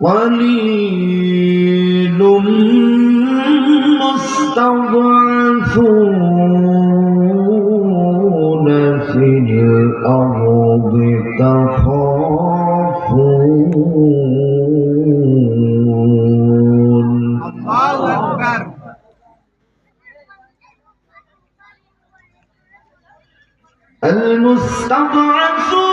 قليل مستضعفون في الأرض تخافون الله أكبر المستضعفون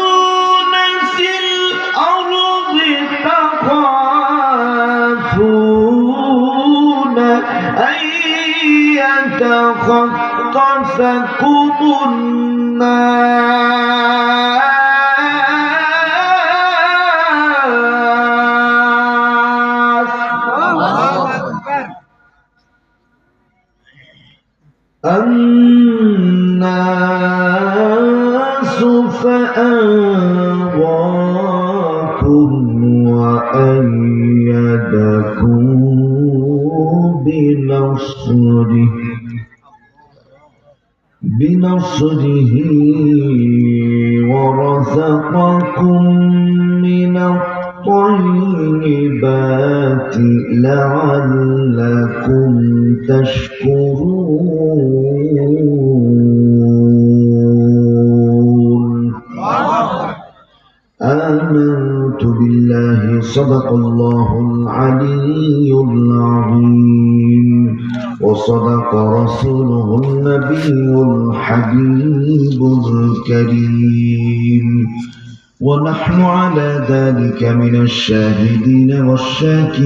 أن يتخطفكم الناس الناس فأغواكم وأيدكم بنصره بنصره ورزقكم من الطيبات لعلكم تشكرون. آمنت بالله صدق الله العلي العظيم. وصدق رسوله النبي الحبيب الكريم. ونحن على ذلك من الشاهدين والشاكرين.